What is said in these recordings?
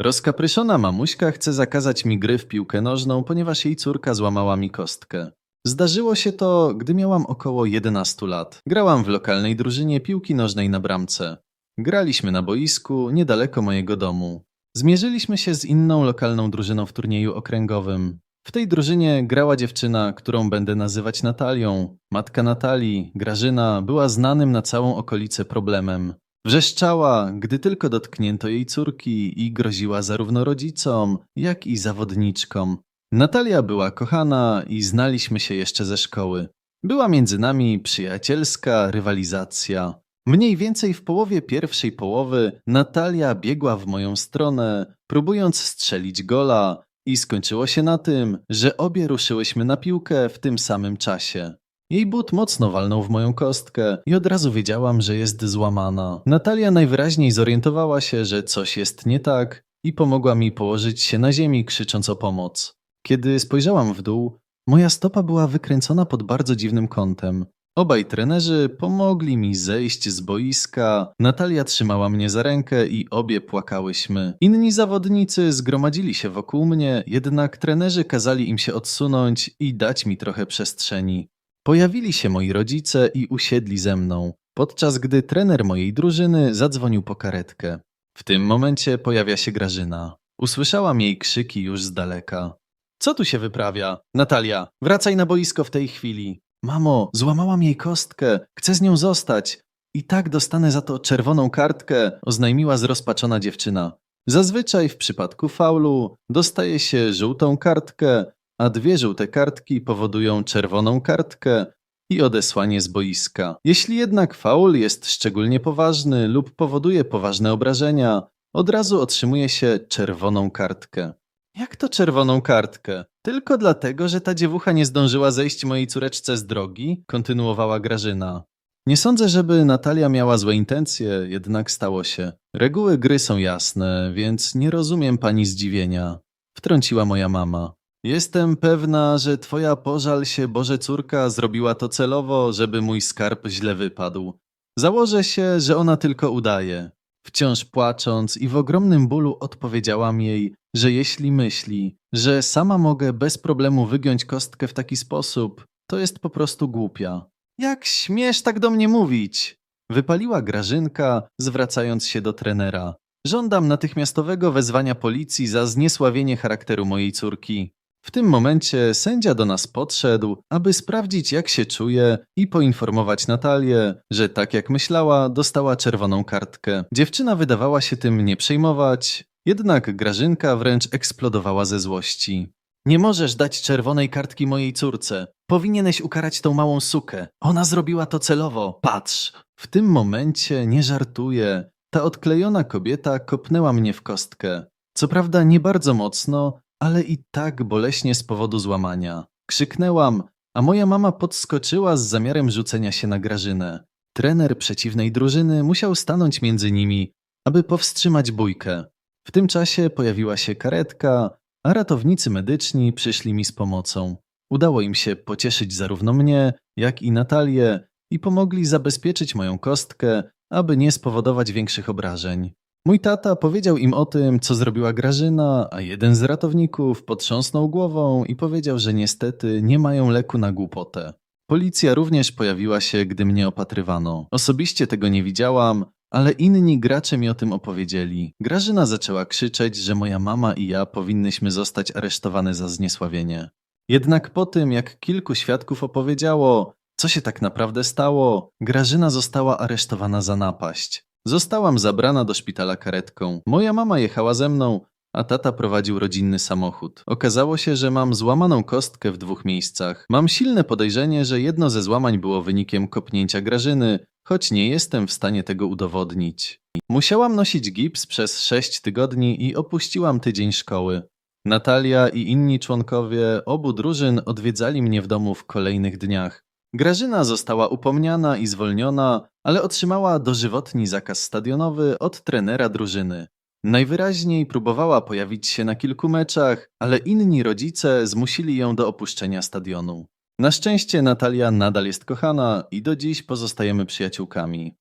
Rozkapryszona mamuśka chce zakazać mi gry w piłkę nożną, ponieważ jej córka złamała mi kostkę. Zdarzyło się to, gdy miałam około 11 lat. Grałam w lokalnej drużynie piłki nożnej na bramce. Graliśmy na boisku niedaleko mojego domu. Zmierzyliśmy się z inną lokalną drużyną w turnieju okręgowym. W tej drużynie grała dziewczyna, którą będę nazywać Natalią. Matka Natalii, Grażyna, była znanym na całą okolicę problemem. Wrzeszczała, gdy tylko dotknięto jej córki i groziła zarówno rodzicom, jak i zawodniczkom. Natalia była kochana i znaliśmy się jeszcze ze szkoły. Była między nami przyjacielska rywalizacja. Mniej więcej w połowie pierwszej połowy Natalia biegła w moją stronę, próbując strzelić gola, i skończyło się na tym, że obie ruszyłyśmy na piłkę w tym samym czasie. Jej but mocno walnął w moją kostkę i od razu wiedziałam, że jest złamana. Natalia najwyraźniej zorientowała się, że coś jest nie tak i pomogła mi położyć się na ziemi, krzycząc o pomoc. Kiedy spojrzałam w dół, moja stopa była wykręcona pod bardzo dziwnym kątem. Obaj trenerzy pomogli mi zejść z boiska. Natalia trzymała mnie za rękę i obie płakałyśmy. Inni zawodnicy zgromadzili się wokół mnie, jednak trenerzy kazali im się odsunąć i dać mi trochę przestrzeni. Pojawili się moi rodzice i usiedli ze mną, podczas gdy trener mojej drużyny zadzwonił po karetkę. W tym momencie pojawia się Grażyna. Usłyszałam jej krzyki już z daleka. Co tu się wyprawia? Natalia, wracaj na boisko w tej chwili. Mamo, złamałam jej kostkę, chcę z nią zostać. I tak dostanę za to czerwoną kartkę, oznajmiła zrozpaczona dziewczyna. Zazwyczaj w przypadku faulu dostaje się żółtą kartkę, a dwie żółte kartki powodują czerwoną kartkę i odesłanie z boiska. Jeśli jednak faul jest szczególnie poważny lub powoduje poważne obrażenia, od razu otrzymuje się czerwoną kartkę. Jak to czerwoną kartkę? Tylko dlatego, że ta dziewucha nie zdążyła zejść mojej córeczce z drogi? Kontynuowała Grażyna. Nie sądzę, żeby Natalia miała złe intencje, jednak stało się. Reguły gry są jasne, więc nie rozumiem pani zdziwienia. Wtrąciła moja mama. Jestem pewna, że twoja pożal się Boże córka zrobiła to celowo, żeby mój skarb źle wypadł. Założę się, że ona tylko udaje. Wciąż płacząc i w ogromnym bólu odpowiedziałam jej, że jeśli myśli, że sama mogę bez problemu wygiąć kostkę w taki sposób, to jest po prostu głupia. Jak śmiesz tak do mnie mówić? Wypaliła Grażynka, zwracając się do trenera. Żądam natychmiastowego wezwania policji za zniesławienie charakteru mojej córki. W tym momencie sędzia do nas podszedł, aby sprawdzić, jak się czuje i poinformować Natalię, że tak jak myślała, dostała czerwoną kartkę. Dziewczyna wydawała się tym nie przejmować, jednak Grażynka wręcz eksplodowała ze złości. Nie możesz dać czerwonej kartki mojej córce. Powinieneś ukarać tą małą sukę. Ona zrobiła to celowo. Patrz. W tym momencie nie żartuję. Ta odklejona kobieta kopnęła mnie w kostkę. Co prawda nie bardzo mocno, ale i tak boleśnie z powodu złamania. Krzyknęłam, a moja mama podskoczyła z zamiarem rzucenia się na Grażynę. Trener przeciwnej drużyny musiał stanąć między nimi, aby powstrzymać bójkę. W tym czasie pojawiła się karetka, a ratownicy medyczni przyszli mi z pomocą. Udało im się pocieszyć zarówno mnie, jak i Natalię i pomogli zabezpieczyć moją kostkę, aby nie spowodować większych obrażeń. Mój tata powiedział im o tym, co zrobiła Grażyna, a jeden z ratowników potrząsnął głową i powiedział, że niestety nie mają leku na głupotę. Policja również pojawiła się, gdy mnie opatrywano. Osobiście tego nie widziałam, ale inni gracze mi o tym opowiedzieli. Grażyna zaczęła krzyczeć, że moja mama i ja powinnyśmy zostać aresztowane za zniesławienie. Jednak po tym, jak kilku świadków opowiedziało, co się tak naprawdę stało, Grażyna została aresztowana za napaść. Zostałam zabrana do szpitala karetką. Moja mama jechała ze mną, a tata prowadził rodzinny samochód. Okazało się, że mam złamaną kostkę w dwóch miejscach. Mam silne podejrzenie, że jedno ze złamań było wynikiem kopnięcia Grażyny, choć nie jestem w stanie tego udowodnić. Musiałam nosić gips przez sześć tygodni i opuściłam tydzień szkoły. Natalia i inni członkowie obu drużyn odwiedzali mnie w domu w kolejnych dniach. Grażyna została upomniana i zwolniona, ale otrzymała dożywotni zakaz stadionowy od trenera drużyny. Najwyraźniej próbowała pojawić się na kilku meczach, ale inni rodzice zmusili ją do opuszczenia stadionu. Na szczęście Natalia nadal jest kochana i do dziś pozostajemy przyjaciółkami.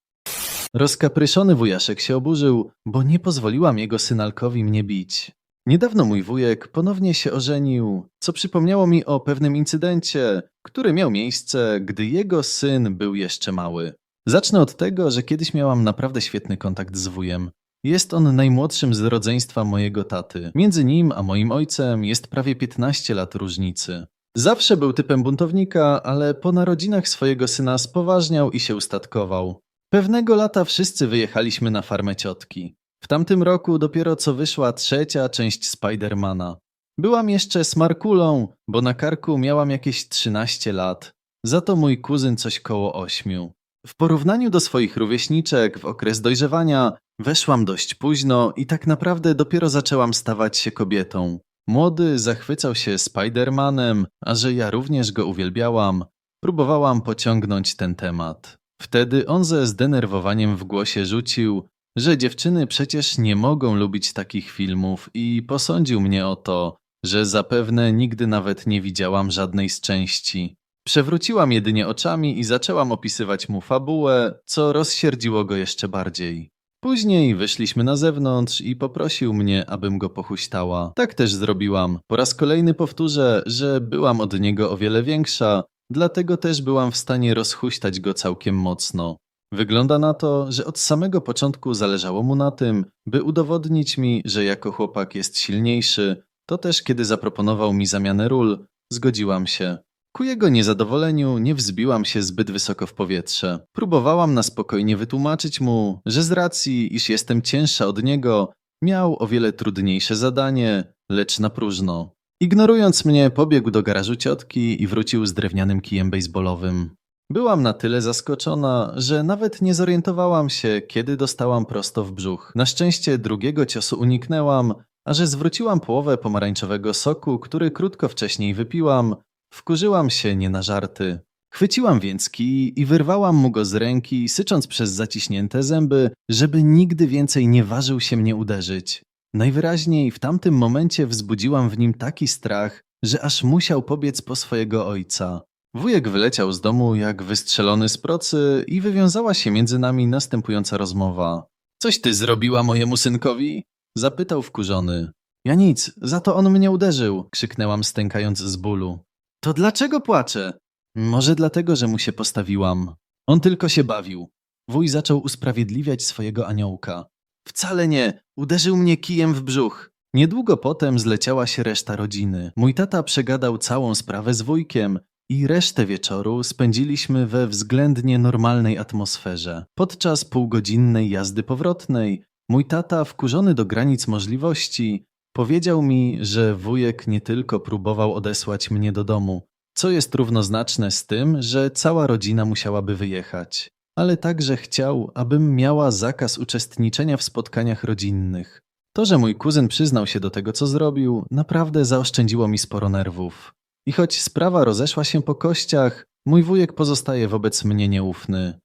Rozkapryszony wujaszek się oburzył, bo nie pozwoliłam jego synalkowi mnie bić. Niedawno mój wujek ponownie się ożenił, co przypomniało mi o pewnym incydencie, który miał miejsce, gdy jego syn był jeszcze mały. Zacznę od tego, że kiedyś miałam naprawdę świetny kontakt z wujem. Jest on najmłodszym z rodzeństwa mojego taty. Między nim a moim ojcem jest prawie 15 lat różnicy. Zawsze był typem buntownika, ale po narodzinach swojego syna spoważniał i się ustatkował. Pewnego lata wszyscy wyjechaliśmy na farmę ciotki. W tamtym roku dopiero co wyszła trzecia część Spidermana. Byłam jeszcze smarkulą, bo na karku miałam jakieś 13 lat. Za to mój kuzyn coś koło 8. W porównaniu do swoich rówieśniczek w okres dojrzewania weszłam dość późno i tak naprawdę dopiero zaczęłam stawać się kobietą. Młody zachwycał się Spidermanem, a że ja również go uwielbiałam, próbowałam pociągnąć ten temat. Wtedy on ze zdenerwowaniem w głosie rzucił, że dziewczyny przecież nie mogą lubić takich filmów i posądził mnie o to, że zapewne nigdy nawet nie widziałam żadnej z części. Przewróciłam jedynie oczami i zaczęłam opisywać mu fabułę, co rozsierdziło go jeszcze bardziej. Później wyszliśmy na zewnątrz i poprosił mnie, abym go pochuśtała. Tak też zrobiłam. Po raz kolejny powtórzę, że byłam od niego o wiele większa, dlatego też byłam w stanie rozhuśtać go całkiem mocno. Wygląda na to, że od samego początku zależało mu na tym, by udowodnić mi, że jako chłopak jest silniejszy. To też kiedy zaproponował mi zamianę ról, zgodziłam się. Ku jego niezadowoleniu nie wzbiłam się zbyt wysoko w powietrze. Próbowałam na spokojnie wytłumaczyć mu, że z racji, iż jestem cięższa od niego, miał o wiele trudniejsze zadanie, lecz na próżno. Ignorując mnie, pobiegł do garażu ciotki i wrócił z drewnianym kijem baseballowym. Byłam na tyle zaskoczona, że nawet nie zorientowałam się, kiedy dostałam prosto w brzuch. Na szczęście drugiego ciosu uniknęłam, a że zwróciłam połowę pomarańczowego soku, który krótko wcześniej wypiłam, wkurzyłam się nie na żarty. Chwyciłam więc kij i wyrwałam mu go z ręki, sycząc przez zaciśnięte zęby, żeby nigdy więcej nie ważył się mnie uderzyć. Najwyraźniej w tamtym momencie wzbudziłam w nim taki strach, że aż musiał pobiec po swojego ojca. Wujek wyleciał z domu jak wystrzelony z procy i wywiązała się między nami następująca rozmowa. Coś ty zrobiła mojemu synkowi? Zapytał wkurzony. Ja nic, za to on mnie uderzył, krzyknęłam stękając z bólu. To dlaczego płacze? Może dlatego, że mu się postawiłam. On tylko się bawił. Wuj zaczął usprawiedliwiać swojego aniołka. Wcale nie, uderzył mnie kijem w brzuch. Niedługo potem zleciała się reszta rodziny. Mój tata przegadał całą sprawę z wujkiem i resztę wieczoru spędziliśmy we względnie normalnej atmosferze. Podczas półgodzinnej jazdy powrotnej mój tata, wkurzony do granic możliwości, powiedział mi, że wujek nie tylko próbował odesłać mnie do domu, co jest równoznaczne z tym, że cała rodzina musiałaby wyjechać, ale także chciał, abym miała zakaz uczestniczenia w spotkaniach rodzinnych. To, że mój kuzyn przyznał się do tego, co zrobił, naprawdę zaoszczędziło mi sporo nerwów. I choć sprawa rozeszła się po kościach, mój wujek pozostaje wobec mnie nieufny.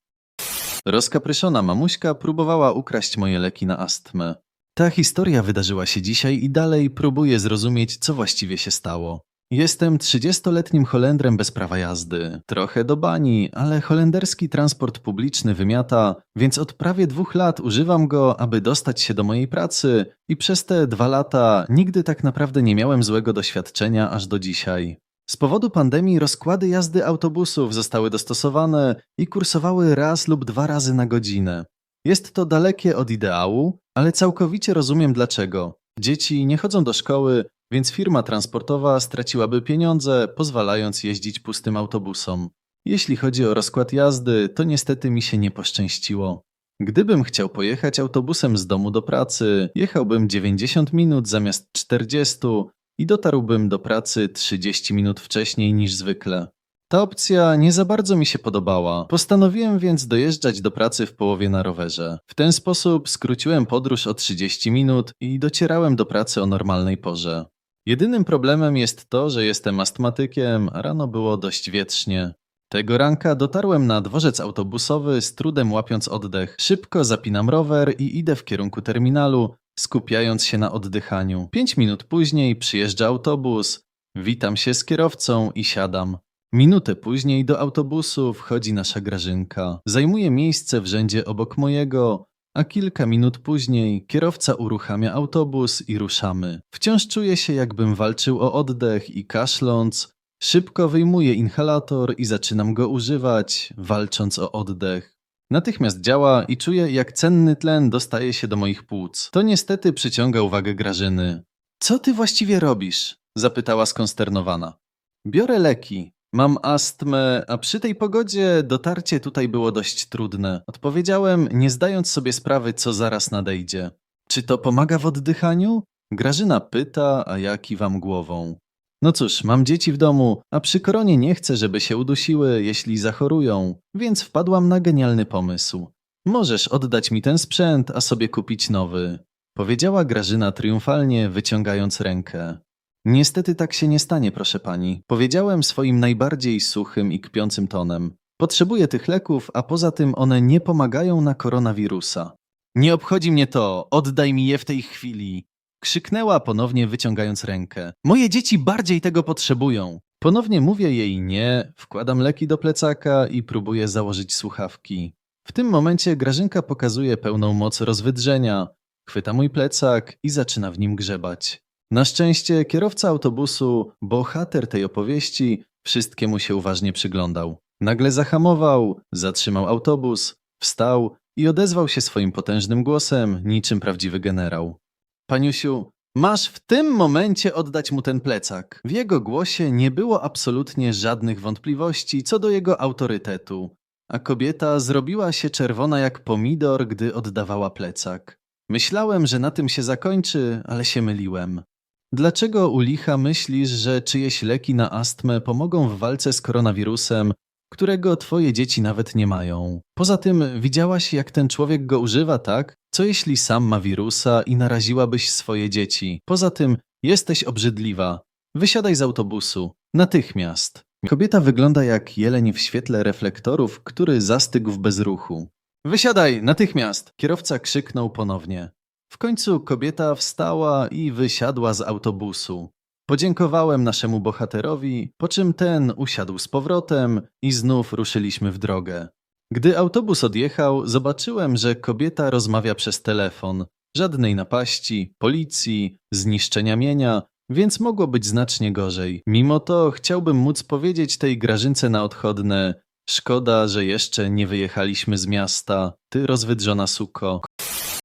Rozkapryszona mamuśka próbowała ukraść moje leki na astmę. Ta historia wydarzyła się dzisiaj i dalej próbuję zrozumieć, co właściwie się stało. Jestem 30-letnim Holendrem bez prawa jazdy. Trochę do bani, ale holenderski transport publiczny wymiata, więc od prawie dwóch lat używam go, aby dostać się do mojej pracy i przez te dwa lata nigdy tak naprawdę nie miałem złego doświadczenia aż do dzisiaj. Z powodu pandemii rozkłady jazdy autobusów zostały dostosowane i kursowały raz lub dwa razy na godzinę. Jest to dalekie od ideału, ale całkowicie rozumiem dlaczego. Dzieci nie chodzą do szkoły, więc firma transportowa straciłaby pieniądze, pozwalając jeździć pustym autobusom. Jeśli chodzi o rozkład jazdy, to niestety mi się nie poszczęściło. Gdybym chciał pojechać autobusem z domu do pracy, jechałbym 90 minut zamiast 40 i dotarłbym do pracy 30 minut wcześniej niż zwykle. Ta opcja nie za bardzo mi się podobała. Postanowiłem więc dojeżdżać do pracy w połowie na rowerze. W ten sposób skróciłem podróż o 30 minut i docierałem do pracy o normalnej porze. Jedynym problemem jest to, że jestem astmatykiem, a rano było dość wietrznie. Tego ranka dotarłem na dworzec autobusowy z trudem łapiąc oddech. Szybko zapinam rower i idę w kierunku terminalu, skupiając się na oddychaniu. Pięć minut później przyjeżdża autobus, witam się z kierowcą i siadam. Minutę później do autobusu wchodzi nasza Grażynka. Zajmuje miejsce w rzędzie obok mojego, a kilka minut później kierowca uruchamia autobus i ruszamy. Wciąż czuję się, jakbym walczył o oddech i kaszląc, szybko wyjmuję inhalator i zaczynam go używać, walcząc o oddech. Natychmiast działa i czuję, jak cenny tlen dostaje się do moich płuc. To niestety przyciąga uwagę Grażyny. Co ty właściwie robisz? zapytała skonsternowana. Biorę leki. Mam astmę, a przy tej pogodzie dotarcie tutaj było dość trudne. Odpowiedziałem, nie zdając sobie sprawy, co zaraz nadejdzie. Czy to pomaga w oddychaniu? Grażyna pyta, a ja kiwam głową. No cóż, mam dzieci w domu, a przy koronie nie chcę, żeby się udusiły, jeśli zachorują, więc wpadłam na genialny pomysł. Możesz oddać mi ten sprzęt, a sobie kupić nowy. Powiedziała Grażyna triumfalnie, wyciągając rękę. Niestety tak się nie stanie, proszę pani. Powiedziałem swoim najbardziej suchym i kpiącym tonem. Potrzebuję tych leków, a poza tym one nie pomagają na koronawirusa. Nie obchodzi mnie to, oddaj mi je w tej chwili. Krzyknęła ponownie wyciągając rękę. Moje dzieci bardziej tego potrzebują. Ponownie mówię jej nie, wkładam leki do plecaka i próbuję założyć słuchawki. W tym momencie Grażynka pokazuje pełną moc rozwydrzenia, chwyta mój plecak i zaczyna w nim grzebać. Na szczęście kierowca autobusu, bohater tej opowieści, wszystkiemu się uważnie przyglądał. Nagle zahamował, zatrzymał autobus, wstał i odezwał się swoim potężnym głosem, niczym prawdziwy generał. Paniusiu, masz w tym momencie oddać mu ten plecak. W jego głosie nie było absolutnie żadnych wątpliwości co do jego autorytetu, a kobieta zrobiła się czerwona jak pomidor, gdy oddawała plecak. Myślałem, że na tym się zakończy, ale się myliłem. Dlaczego u licha myślisz, że czyjeś leki na astmę pomogą w walce z koronawirusem, którego twoje dzieci nawet nie mają? Poza tym widziałaś, jak ten człowiek go używa, tak? Co jeśli sam ma wirusa i naraziłabyś swoje dzieci? Poza tym jesteś obrzydliwa. Wysiadaj z autobusu. Natychmiast. Kobieta wygląda jak jeleń w świetle reflektorów, który zastygł w bezruchu. Wysiadaj, natychmiast! Kierowca krzyknął ponownie. W końcu kobieta wstała i wysiadła z autobusu. Podziękowałem naszemu bohaterowi, po czym ten usiadł z powrotem i znów ruszyliśmy w drogę. Gdy autobus odjechał, zobaczyłem, że kobieta rozmawia przez telefon. Żadnej napaści, policji, zniszczenia mienia, więc mogło być znacznie gorzej. Mimo to chciałbym móc powiedzieć tej grażynce na odchodne: Szkoda, że jeszcze nie wyjechaliśmy z miasta, ty rozwydrzona suko.